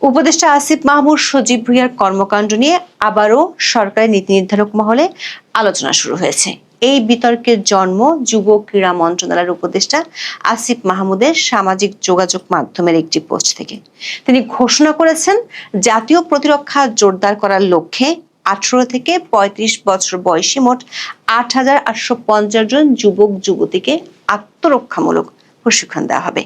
উপদেষ্টা আসিফ মাহমুদ সজীব ভুইয়ার কর্মকাণ্ড নিয়ে আবারও সরকারি নীতি নির্ধারক মহলে আলোচনা শুরু হয়েছে। এই বিতর্কের জন্ম যুব ক্রীড়া মন্ত্রণালয়ের উপদেষ্টা আসিফ মাহমুদের সামাজিক যোগাযোগ মাধ্যমের একটি পোস্ট থেকে। তিনি ঘোষণা করেছেন, জাতীয় প্রতিরক্ষা জোরদার করার লক্ষ্যে আঠারো থেকে ৩৫ বছর বয়সী মোট আট হাজার আটশো পঞ্চাশ জন যুবক যুবতীকে আত্মরক্ষামূলক প্রশিক্ষণ দেওয়া হবে।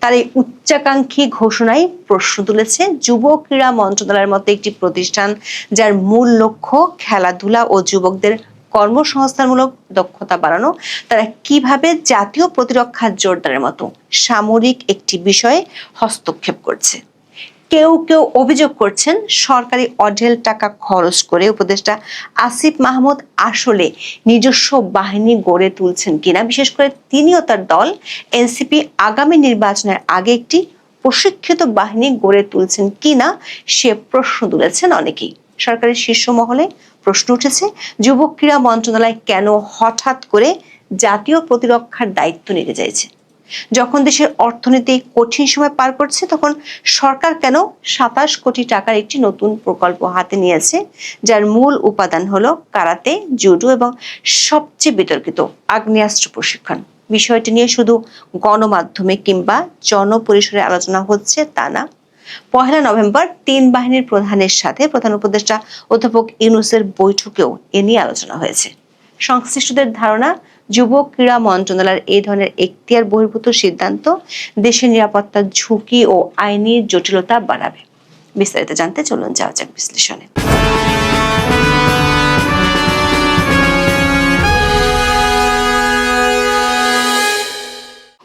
তার এই উচ্চাকাঙ্ক্ষী ঘোষণায় প্রশ্ন তুলেছে যুব ক্রীড়া মন্ত্রণালয়ের মতো একটি প্রতিষ্ঠান যার মূল লক্ষ্য খেলাধুলা ও যুবকদের কর্মসংস্থানমূলক দক্ষতা বাড়ানো, তারা কীভাবে জাতীয় প্রতিরক্ষা জোরদারের মতো সামরিক একটি বিষয়ে হস্তক্ষেপ করছে। কেউ কেউ অভিযোগ করছেন সরকারি অঢেল টাকা খরচ করে উপদেষ্টা আসিফ মাহমুদ আসলে নিজস্ব বাহিনী গড়ে তুলছেন কিনা। বিশেষ করে তিনি ও তার দল এনসিপি আগামী নির্বাচনের আগে একটি প্রশিক্ষিত বাহিনী গড়ে তুলছেন কিনা সে প্রশ্ন তুলেছেন অনেকেই। সরকারের শীর্ষ মহলে প্রশ্ন উঠেছে যুব ক্রীড়া মন্ত্রণালয় কেন হঠাৎ করে জাতীয় প্রতিরক্ষার দায়িত্ব নিতে চাইছে? যখন দেশের অর্থনীতি কঠিন সময় পার করছে, তখন সরকার কেন সাতাশ কোটি টাকার একটি নতুন প্রকল্প হাতে নিয়েছে, যার মূল উপাদান হলো কারাতে, জুডো এবং সবচেয়ে বিতর্কিত আগ্নেয়াস্ত্র প্রশিক্ষণ। বিষয়টি নিয়ে শুধু গণমাধ্যমে কিংবা জনপরিসরে আলোচনা হচ্ছে তা না। পহেলা নভেম্বর তিন বাহিনীর প্রধানের সাথে প্রধান উপদেষ্টা অধ্যাপক ইউনুসের বৈঠকেও এ নিয়ে আলোচনা হয়েছে। সংশ্লিষ্টদের ধারণা যুব ক্রীড়া মন্ত্রণালয়ের এই ধরনের এখতিয়ার বহির্ভূত সিদ্ধান্ত দেশের নিরাপত্তার ঝুঁকি ও আইনি জটিলতা বাড়াবে। বিস্তারিত জানতে চলুন যাওয়া যাক বিশ্লেষণে।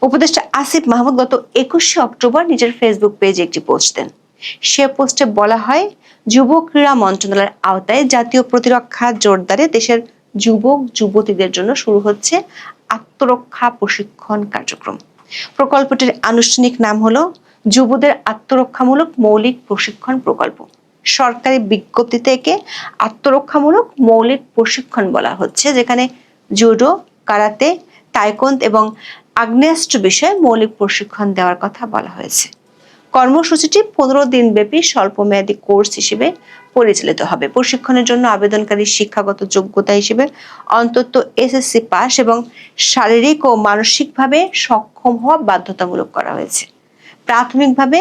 উপদেষ্টা আসিফ মাহমুদ গত একুশে অক্টোবর নিজের ফেসবুক পেজে একটি পোস্ট দেন। সে পোস্টে বলা হয়, যুব ক্রীড়া মন্ত্রণালয়ের আওতায় জাতীয় প্রতিরক্ষা জোরদারে দেশের যুবক, যুবতীদের জন্য শুরু হচ্ছে আত্মরক্ষা প্রশিক্ষণ কার্যক্রম। প্রকল্পটির আনুষ্ঠানিক নাম হলো যুবদের আত্মরক্ষামূলক মৌলিক প্রশিক্ষণ প্রকল্প। সরকারি বিজ্ঞপ্তি থেকে আত্মরক্ষামূলক মৌলিক প্রশিক্ষণ বলা হচ্ছে, যেখানে জুডো, কারাতে, তাইকন্দ এবং আগ্নেয়াস্ত্র বিষয়ে মৌলিক প্রশিক্ষণ দেওয়ার কথা বলা হয়েছে। কর্মসূচিটি পনেরো দিনব্যাপী স্বল্পমেয়াদী কোর্স হিসেবে পরিচালিত হবে। প্রশিক্ষণের জন্য আবেদনকারী শিক্ষাগত যোগ্যতা হিসেবে অন্তত এসএসসি পাস এবং শারীরিক ও মানসিকভাবে সক্ষম হওয়া বাধ্যতামূলক করা হয়েছে। প্রাথমিকভাবে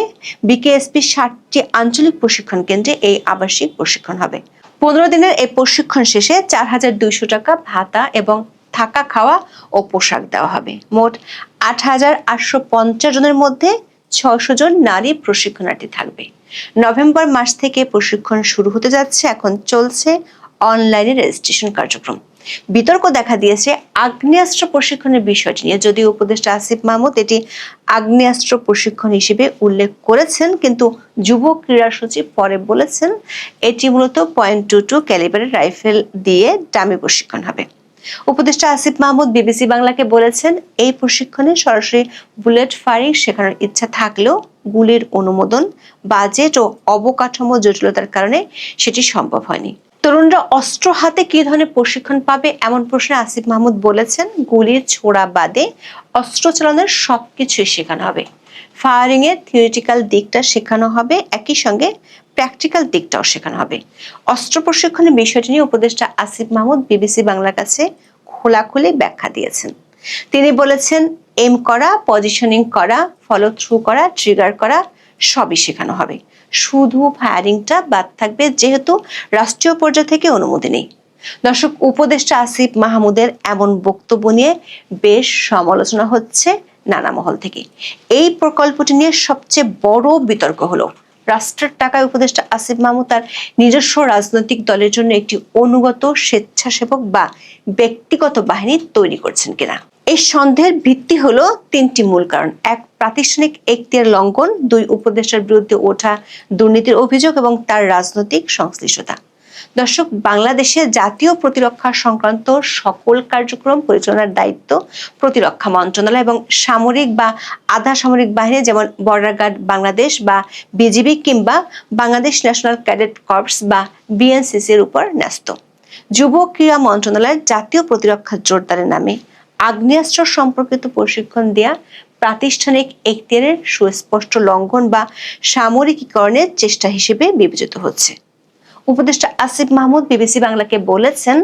বিকেএসপি ষাটটি আঞ্চলিক প্রশিক্ষণ কেন্দ্রে এই আবাসিক প্রশিক্ষণ হবে। পনেরো দিনের এই প্রশিক্ষণ শেষে চার হাজার দুইশো টাকা ভাতা এবং থাকা খাওয়া ও পোশাক দেওয়া হবে। মোট আট হাজার আটশো পঞ্চাশ জনের মধ্যে ছশো জন নারী প্রশিক্ষণার্থী থাকবে। নভেম্বর মাস থেকে প্রশিক্ষণ শুরু হতে যাচ্ছে, এখন চলছে অনলাইনে রেজিস্ট্রেশন কার্যক্রম। বিতর্ক দেখা দিয়েছে আগ্নেয়াস্ত্র প্রশিক্ষণের বিষয়টি নিয়ে। যদিও উপদেষ্টা আসিফ মাহমুদ এটি আগ্নেয়াস্ত্র প্রশিক্ষণ হিসেবে উল্লেখ করেছেন, কিন্তু যুব ক্রীড়া সচিব পরে বলেছেন, এটি মূলত পয়েন্ট টু টু ক্যালিবারের রাইফেল দিয়ে ডামি প্রশিক্ষণ হবে। উপদেষ্টা আসিফ মাহমুদ বিবিসি বাংলাকে বলেছেন, এই প্রশিক্ষণে সরাসরি বুলেট ফায়ারিং শেখানোর ইচ্ছা থাকলেও গুলির অনুমোদন, বাজেট ও অবকাঠামো জটিলতার কারণে সেটি সম্ভব হয়নি। তরুণরা অস্ত্র হাতে কি ধরনের প্রশিক্ষণ পাবে এমন প্রশ্নে আসিফ মাহমুদ বলেছেন, গুলির ছোড়া বাদে অস্ত্র চালানোর সবকিছুই শেখানো হবে। ফায়ারিং এর থিওরিটিক্যাল দিকটা শেখানো হবে, একই সঙ্গে প্র্যাকটিক্যাল দিকটাও শেখানো হবে। অস্ত্র প্রশিক্ষণের বিষয়টি নিয়ে উপদেষ্টা আসিফ মাহমুদ বিবিসি বাংলার কাছে খোলাখুলি ব্যাখ্যা দিয়েছেন। তিনি বলেছেন এম করা পজিশনিং করা ফলো থ্রু করা ট্রিগার করা, সবই শেখানো হবে। শুধু ফায়ারিংটা বাদ থাকবে যেহেতু রাষ্ট্রীয় পর্যায় থেকে অনুমতি নেই। দর্শক, উপদেষ্টা আসিফ মাহমুদের এমন বক্তব্য নিয়ে বেশ সমালোচনা হচ্ছে নানা মহল থেকে। এই প্রকল্পটি নিয়ে সবচেয়ে বড় বিতর্ক হলো, রাষ্ট্রের টাকায় উপদেষ্টা আসিফ মাহমুদ তার নিজস্ব রাজনৈতিক দলের জন্য একটি অনুগত স্বেচ্ছাসেবক বা ব্যক্তিগত বাহিনী তৈরি করছেন কিনা। এই সন্দেহের ভিত্তি হলো তিনটি মূল কারণ। এক, প্রাতিষ্ঠানিক এখতিয়ার লঙ্ঘন। দুই, উপদেষ্টার বিরুদ্ধে ওঠা দুর্নীতির অভিযোগ এবং তার রাজনৈতিক সংশ্লিষ্টতা। দর্শক, বাংলাদেশে জাতীয় প্রতিরক্ষা সংক্রান্ত সকল কার্যক্রম পরিচালনার দায়িত্ব প্রতিরক্ষা মন্ত্রণালয় এবং সামরিক বা আধা সামরিক বাহিনী, যেমন বর্ডার গার্ড বাংলাদেশ বা বিজিবি কিংবা বাংলাদেশ ন্যাশনাল ক্যাডেট কর্পস বা বিএনসিসির উপর ন্যস্ত। যুব ক্রীড়া মন্ত্রণালয়ের জাতীয় প্রতিরক্ষা জোরদারের নামে আগ্নেয়াস্ত্র সম্পর্কিত প্রশিক্ষণ দেয়া, প্রাতিষ্ঠানিক এখতিয়ারের সুস্পষ্ট লঙ্ঘন বা সামরিকীকরণের চেষ্টা হিসেবে বিবেচিত হচ্ছে। উপদেষ্টা আসিফ মাহমুদ বিবিসি বাংলাকে বলেছেন,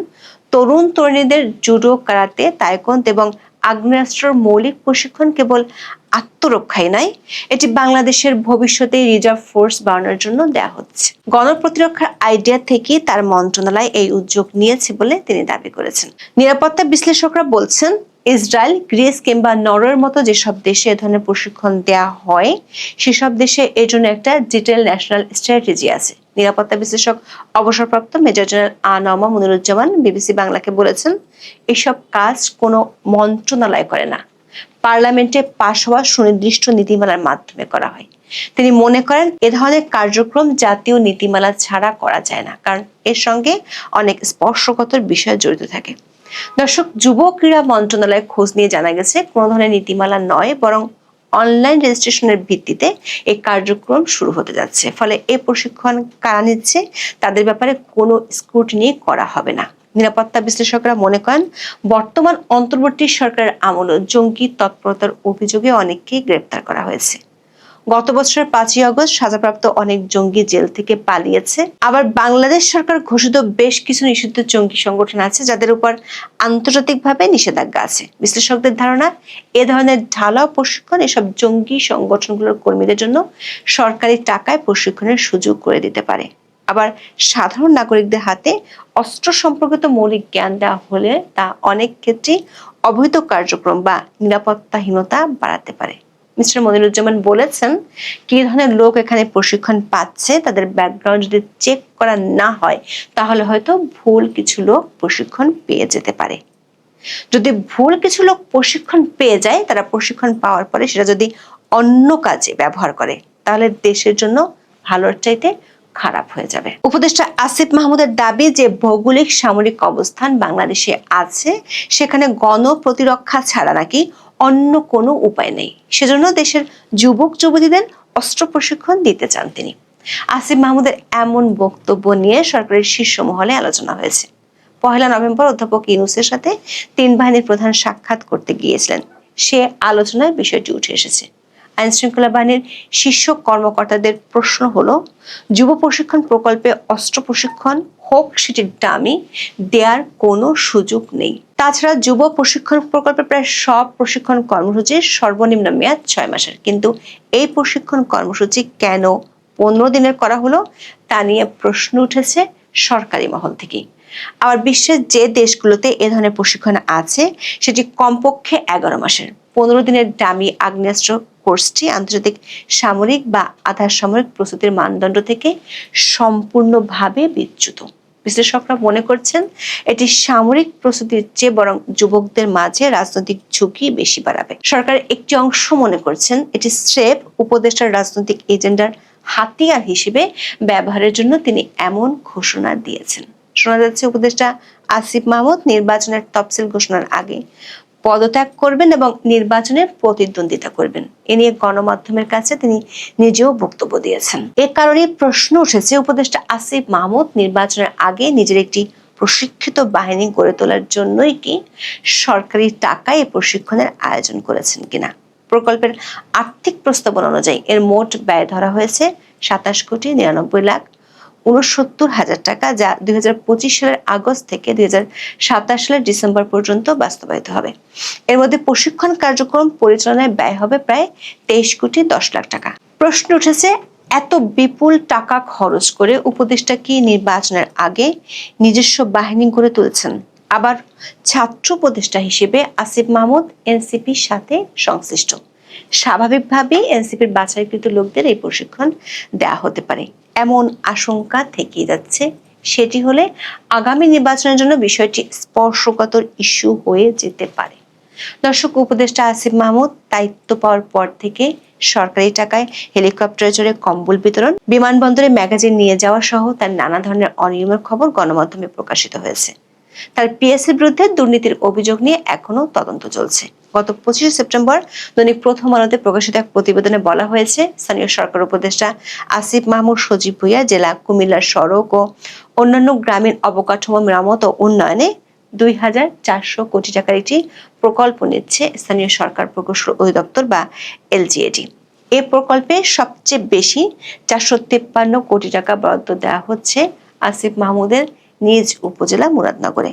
তরুণ তরুণীদের জুডো, কারাতে, তাইকন্দ এবং আগ্নেয়াস্ত্রের মৌলিক প্রশিক্ষণ কেবল আত্মরক্ষাই নয় এটি বাংলাদেশের ভবিষ্যতে রিজার্ভ ফোর্স বাড়ানোর জন্য দেয়া হচ্ছে। গণপ্রতিরক্ষার আইডিয়া থেকে তার মন্ত্রণালয় এই উদ্যোগ নিয়েছে বলে তিনি দাবি করেছেন। নিরাপত্তা বিশ্লেষকরা বলছেন ইসরায়েল, গ্রিস কিংবা নরওয়ের মতো যেসব দেশে এ ধরনের প্রশিক্ষণ দেয়া হয়, সেসব দেশে এর জন্য একটা ডিটেল ন্যাশনাল স্ট্র্যাটেজি আছে। নিরাপত্তা বিশ্লেষক, অবসরপ্রাপ্ত major general Anama Muniruzzaman BBC বাংলাকে বলেছেন, এসব কাজ কোনো মন্ত্রণালয় করে না। পার্লামেন্টে পাশ হওয়া সুনির্দিষ্ট নীতিমালার মাধ্যমে করা হয়। তিনি মনে করেন, এ ধরনের কার্যক্রম জাতীয় নীতিমালা ছাড়া করা যায় না, কারণ এর সঙ্গে অনেক স্পর্শগত বিষয় জড়িত থাকে। দর্শক, যুব ক্রীড়া মন্ত্রণালয়ের খোঁজ নিয়ে জানা গেছে, কোনো ধরনের নীতিমালা নয়, বরং অনলাইন রেজিস্ট্রেশনের ভিত্তিতে এই কার্যক্রম শুরু হতে যাচ্ছে। ফলে এই প্রশিক্ষণ কারা নিচ্ছে, তাদের ব্যাপারে কোনো স্ক্রুটিনি করা হবে না। নিরাপত্তা বিশ্লেষকরা মনে করেন, বর্তমান অন্তর্বর্তী সরকারের আমলে জঙ্গি তৎপরতার অভিযোগে অনেককে গ্রেপ্তার করা হয়েছে। গত বছরের পাঁচই আগস্ট সাজাপ্রাপ্ত অনেক জঙ্গি জেল থেকে পালিয়েছে। আবার বাংলাদেশ সরকার ঘোষিত বেশ কিছু নিষিদ্ধ জঙ্গি সংগঠন আছে, যাদের উপর আন্তর্জাতিকভাবে নিষেধাজ্ঞা আছে। বিশ্লেষকদের ধারণা, এ ধরনের ঢালাও প্রশিক্ষণ এসব জঙ্গি সংগঠনগুলোর কর্মীদের জন্য সরকারি টাকায় প্রশিক্ষণের সুযোগ করে দিতে পারে। আবার সাধারণ নাগরিকদের হাতে অস্ত্র সম্পর্কিত মৌলিক জ্ঞান দেওয়া হলে তা অনেক ক্ষেত্রেই অবৈধ কার্যক্রম বা নিরাপত্তাহীনতা বাড়াতে পারে। মিস্টার মনিরুজ্জামান বলেছেন, কি ধরনের লোক এখানে প্রশিক্ষণ পাচ্ছে, তাদের ব্যাকগ্রাউন্ড যদি চেক করা না হয়, তাহলে হয়তো ভুল কিছু লোক প্রশিক্ষণ পেয়ে যেতে পারে। যদি ভুল কিছু লোক প্রশিক্ষণ পেয়ে যায়, তারা প্রশিক্ষণ পাওয়ার পরে সেটা যদি অন্য কাজে ব্যবহার করে, তাহলে দেশের জন্য ভালোর চাইতে খারাপ হয়ে যাবে। উপদেষ্টা আসিফ মাহমুদের দাবি যে ভৌগোলিক সামরিক অবস্থান বাংলাদেশে আছে, সেখানে গণ প্রতিরক্ষা ছাড়া নাকি অন্য কোনো উপায় নেই। সেজন্য দেশের যুবক যুবতীদের অস্ত্র প্রশিক্ষণ দিতে চান তিনি। আসিফ মাহমুদের এমন বক্তব্য নিয়ে সরকারের শীর্ষ মহলে আলোচনা হয়েছে। পহেলা নভেম্বর অধ্যাপক ইউনুসের সাথে তিন বাহিনীর প্রধান সাক্ষাৎ করতে গিয়েছিলেন। সে আলোচনায় বিষয়টি উঠে এসেছে। আইন শৃঙ্খলা বাহিনীর শীর্ষ কর্মকর্তাদের প্রশ্ন হলো, যুব প্রশিক্ষণ প্রকল্পে অস্ত্র প্রশিক্ষণ হোক সেটি ডামি দেওয়ার কোনো সুযোগ নেই। তাছাড়া যুব প্রশিক্ষণ প্রকল্পে প্রায় সব প্রশিক্ষণ কর্মসূচির সর্বনিম্ন মেয়াদ ছয় মাসের। কিন্তু এই প্রশিক্ষণ কর্মসূচি কেন পনেরো দিনের করা হলো, তা নিয়ে প্রশ্ন উঠেছে সরকারি মহল থেকেই। আবার বিশ্বের যে দেশগুলোতে এ ধরনের প্রশিক্ষণ আছে, সেটি কমপক্ষে এগারো মাসের। পনেরো দিনের দামি আগ্নেয়াস্ত্র কোর্সটি আন্তর্জাতিক সামরিক বা আধা সামরিক প্রস্তুতির মানদণ্ড থেকে সম্পূর্ণভাবে বিচ্যুত। বিশ্লেষকরা মনে করছেন, এটি সামরিক প্রস্তুতির চেয়ে বরং যুবকদের মাঝে রাজনৈতিক ঝুঁকি বেশি বাড়াবে। সরকার একটি অংশ মনে করছেন, এটি স্রেপ উপদেষ্টার রাজনৈতিক এজেন্ডার হাতিয়ার হিসেবে ব্যবহারের জন্য তিনি এমন ঘোষণা দিয়েছেন। শোনা যাচ্ছে, উপদেষ্টা আসিফ মাহমুদ নির্বাচনের তফসিল ঘোষণার আগে পদত্যাগ করবেন এবং নির্বাচনে প্রতিদ্বন্দ্বিতা করবেন। এ নিয়ে গণমাধ্যমের কাছে তিনি নিজেও বক্তব্য দিয়েছেন। এ কারণে প্রশ্ন উঠেছে, উপদেষ্টা আসিফ মাহমুদ নির্বাচনের আগে নিজের একটি প্রশিক্ষিত বাহিনী গড়ে তোলার জন্যই কি সরকারি টাকায় এই প্রশিক্ষণের আয়োজন করেছেন কিনা? প্রকল্পের আর্থিক প্রস্তাবনা অনুযায়ী এর মোট ব্যয় ধরা হয়েছে সাতাশ কোটি নিরানব্বই লাখ উনসত্তর হাজার টাকা, যা দুই হাজার পঁচিশ সালের আগস্ট থেকে দুই সালের ডিসেম্বর পর্যন্ত বাস্তবায়িত হবে। এর মধ্যে প্রশিক্ষণ কার্যক্রম পরিচালনায় ব্যয় হবে প্রায় তেইশ কোটি দশ লাখ টাকা। প্রশ্ন উঠেছে, এত বিপুল টাকা খরচ করে উপদেষ্টা কি নির্বাচনের আগে নিজস্ব বাহিনী গড়ে তুলছেন? আবার ছাত্র উপদেষ্টা হিসেবে আসিফ মাহমুদ এনসিপির সাথে সংশ্লিষ্ট। স্বাভাবিকভাবেই এনসিপির বাছাইকৃত লোকদের এই প্রশিক্ষণ দেয়া হতে পারে। এমন আশঙ্কা থেকে যাচ্ছে। সেটি হলে আগামী নির্বাচনের জন্য বিষয়টি স্পর্শকাতর ইস্যু হয়ে যেতে পারে। দর্শক, উপদেষ্টা আসিফ মাহমুদ দায়িত্ব পাওয়ার পর থেকে সরকারি টাকায় হেলিকপ্টারে চড়ে কম্বল বিতরণ, বিমানবন্দরে ম্যাগাজিন নিয়ে যাওয়া সহ তার নানা ধরনের অনিয়মের খবর গণমাধ্যমে প্রকাশিত হয়েছে। তার পিএসসির বিরুদ্ধে দুর্নীতির অভিযোগ নিয়ে এখনও তদন্ত চলছে। গত পঁচিশে সেপ্টেম্বর দৈনিক প্রথম আলোতে প্রকাশিত এক প্রতিবেদনে বলা হয়েছে, স্থানীয় সরকার উপদেষ্টা আসিফ মাহমুদ সজীব ভুইয়া, জেলা কুমিল্লার সড়ক ও অন্যান্য গ্রামীণ অবকাঠামো মেরামত ও উন্নয়নে দুই হাজার চারশো কোটি টাকার একটি প্রকল্প নিচ্ছে স্থানীয় সরকার প্রকৌশল অধিদপ্তর বা এলজিএডি এ প্রকল্পে সবচেয়ে বেশি চারশো তেপ্পান্ন কোটি টাকা বরাদ্দ দেওয়া হচ্ছে আসিফ মাহমুদের নিজ উপজেলা মুরাদনগরে।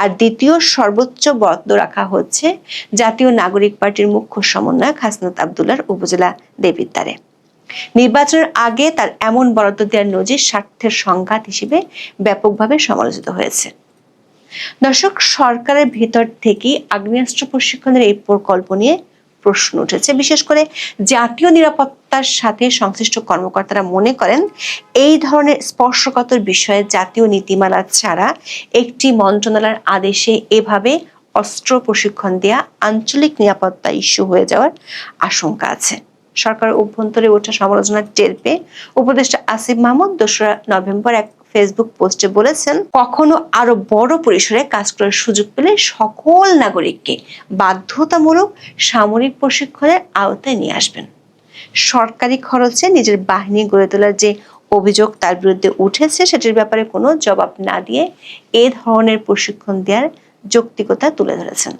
আর দ্বিতীয় সর্বোচ্চ বরাদ্দ রাখা হচ্ছে জাতীয় নাগরিক পার্টির মুখ্য সমন্বয়ক হাসনাত আবদুল্লার উপজেলা দেবিদ্বারে নির্বাচনের আগে তার এমন বরাদ্দ দেওয়ার নজির স্বার্থের সংঘাত হিসেবে ব্যাপকভাবে সমালোচিত হয়েছে। দর্শক, সরকারের ভেতর থেকেই আগ্নেয়াস্ত্র প্রশিক্ষণের এই প্রকল্প নিয়ে প্রশ্ন উঠেছে। বিশেষ করে জাতীয় নিরাপত্তার সাথে সংশ্লিষ্ট কর্মকর্তারা মনে করেন, এই ধরনের স্পর্শকাতর বিষয়ে জাতীয় নীতিমালা ছাড়া একটি মন্ত্রণালয়ের আদেশে এভাবে অস্ত্র প্রশিক্ষণ দেয়া আঞ্চলিক নিরাপত্তা ইস্যু হয়ে যাওয়ার আশঙ্কা আছে। সরকার অভ্যন্তরে ওঠা সমালোচনার টের পেয়ে উপদেষ্টা আসিফ মাহমুদ দোসরা নভেম্বর এক ফেসবুক পোস্টে বলেছেন, কখনো আরও বড় পরিসরে কাজ করার সুযোগ পেলে সকল নাগরিককে বাধ্যতামূলক সামরিক প্রশিক্ষণের আওতায় নিয়ে আসবেন। সরকারি খরচে নিজের বাহিনী গড়ে তোলার যে অভিযোগ তার বিরুদ্ধে উঠেছে, সেটির ব্যাপারে কোনো জবাব না দিয়ে এ ধরনের প্রশিক্ষণ দেওয়ার যৌক্তিকতা তুলে ধরেছেন।